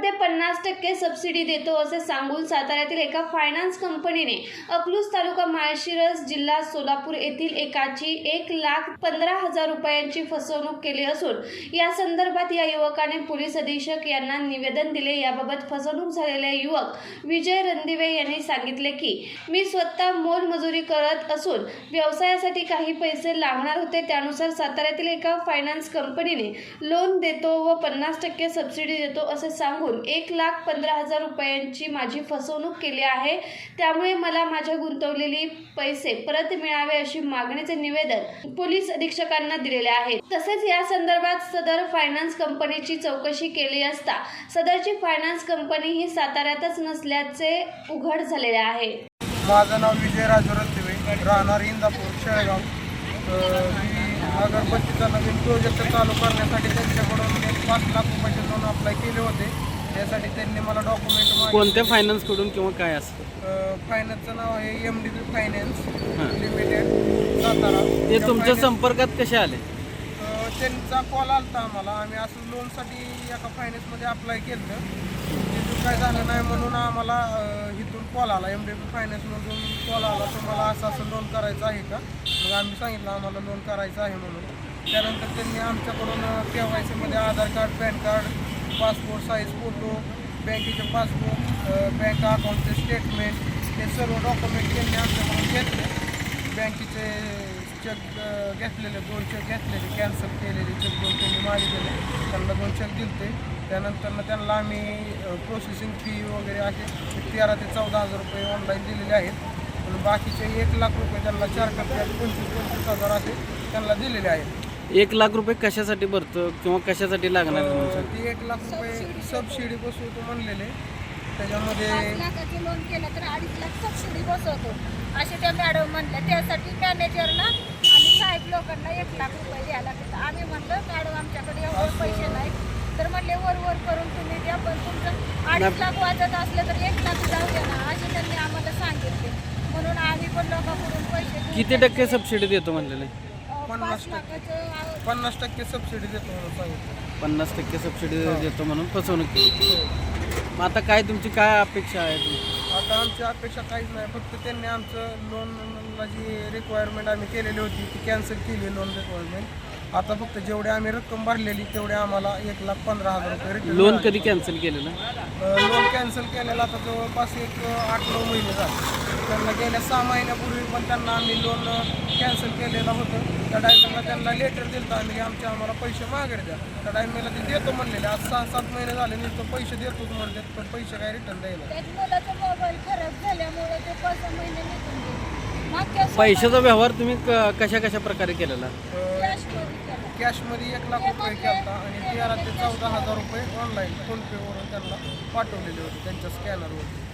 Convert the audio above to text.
मध्ये पन्नास टक्के सबसिडी देतो असे सांगून साताऱ्यातील एका फायनान्स कंपनीने अकलूज तालुका माळशिरस जिल्हा सोलापूर येथील एकाची एक लाख पंधरा हजार रुपयांची फसवणूक केली असून या संदर्भात या युवकाने पोलीस अधीक्षक यांना निवेदन दिले. याबाबत फसवणूक झालेले युवक विजय रणदिवे यांनी सांगितले की मी स्वतः मोलमजुरी करत असून व्यवसायासाठी काही पैसे लागणार होते. त्यानुसार साताऱ्यातील एका फायनान्स कंपनीने लोन देतो व पन्नास टक्के सबसिडी देतो असे सांगून एक लाख पंधरा हजार रुपयांची माझी फसवणूक केली आहे. त्यामुळे मला माझ्या गुंतवलेली पैसे परत मिळावे अशी मागणीचे निवेदन पोलीस अधीक्षकांना दिलेले आहे. तसेच या संदर्भात सदर फायनान्स कंपनीची चौकशी केली असता सदरची फायनान्स कंपनी ही साताऱ्यातच नसल्याचे उघड झालेले आहे. माझं नाव विजय राजू रत्तिवे राहणार इंदापूर शेळगाव. मी अगरबत्तीचा नवीन प्रोजेक्ट चालू करण्यासाठी त्यांच्याकडून पाच लाख रुपयाचे लोन अप्लाय केले होते. त्यासाठी त्यांनी मला डॉक्युमेंट कोणत्या फायनान्सकडून किंवा काय असतं? फायनान्सचं नाव आहे एम डी बी फायनान्स हां. लिमिटेड सातारा. ते त्या तुमच्या finance- संपर्कात कसे आले? अ, त्यांचा कॉल आलता आम्हाला. आम्ही असं लोनसाठी एका फायनान्समध्ये अप्लाय केलं. तिथून काय झालं नाही म्हणून आम्हाला अ, इथून कॉल आला. एम डी बी फायनान्समधून कॉल आला. तुम्हाला असं असं लोन करायचं आहे का? मग आम्ही सांगितलं आम्हाला लोन करायचं आहे म्हणून. त्यानंतर त्यांनी आमच्याकडून के वाय सीमध्ये Aadhaar card PAN card passport size photo बँकेचे पासबुक बँक अकाउंटचे स्टेटमेंट ये सर्व डॉक्युमेंट त्यांनी घेतले बँकेचे चेक घेतलेले दोन चेक घेतलेले कॅन्सल केलेले चेक दोन त्यांनी मागितलेले त्यांना दोन चेक दिलते। आम्ही प्रोसेसिंग फ़ी वगैरे असे तेरा ते चौदा हज़ार रुपये ऑनलाईन दिलेले बाकीचे एक लाख रुपये चार टप्प्यात पंचवीस पंचवीस हज़ार असे दिलेले आहेत. एक लाख रुपये कशासाठी भरतो किंवा कशासाठी लागणार आहे तुमचं? ती एक लाख रुपये सबसिडी बसवतो म्हणलेले त्याच्यामध्ये पाच लाखाचं लोन केलं तर अडीच लाख सबसिडी बसवतो. असे त्या मॅडम म्हणल्या त्यासाठी मॅनेजरला आणि साहेब लोकांना एक लाख रुपये द्यायला लागतात आम्ही म्हणलं मॅडम आमच्याकडे एवढे पैसे नाहीत. तर म्हणले वर वर करून तुम्ही द्या पण तुमचं अडीच लाख वाजत असलं तर एक लाख जाऊ द्या ना असे त्यांनी आम्हाला सांगितले. म्हणून आम्ही पण लोकांकडून पैसे घेऊन किती टक्के सबसिडी देतो म्हणलेले? पन्नास टक्के. पन्नास टक्के सबसिडी देतो म्हणून सांगितलं. पन्नास टक्के सबसिडी देतो म्हणून फसवणूक केली. मग आता काय तुमची काय अपेक्षा आहे? तुमची आता आमची अपेक्षा काहीच नाही. फक्त त्यांनी आमचं लोनला जी रिक्वायरमेंट आम्ही केलेली होती. ती कॅन्सल केली लोन रिक्वायरमेंट आता फक्त जेवढे आम्ही रक्कम भरलेली तेवढे आम्हाला एक लाख पंधरा हजार रुपये लोन कधी कॅन्सल केलेलं लोन कॅन्सल केलेलं आता जवळपास एक आठ नऊ महिने झाले. त्यांना गेल्या सहा महिन्यापूर्वी पण त्यांना आम्ही लोन कॅन्सल केलेलं होतं. त्या टायमिंगला त्यांना लेटर दिलं होतं आम्ही की आमचे आम्हाला पैसे मागे द्या. त्या टायमिंगला ते देतो म्हणलेले. आज सहा सात महिने झाले नुसतं पैसे देतोच म्हणते पण पैसे काय रिटर्न द्यायला त्यात मुलाचा मोबाईल खराब झाल्यामुळे ते पाच सहा महिने निघून गेले. मागच्या पैशाचा व्यवहार तुम्ही क- कशा कशा प्रकारे केलेला? कॅशमध्ये एक लाख रुपये केला आणि तेरा ते चौदा हजार रुपये ऑनलाईन फोनपेवरून त्यांना पाठवलेले होते त्यांच्या स्कॅनरवरती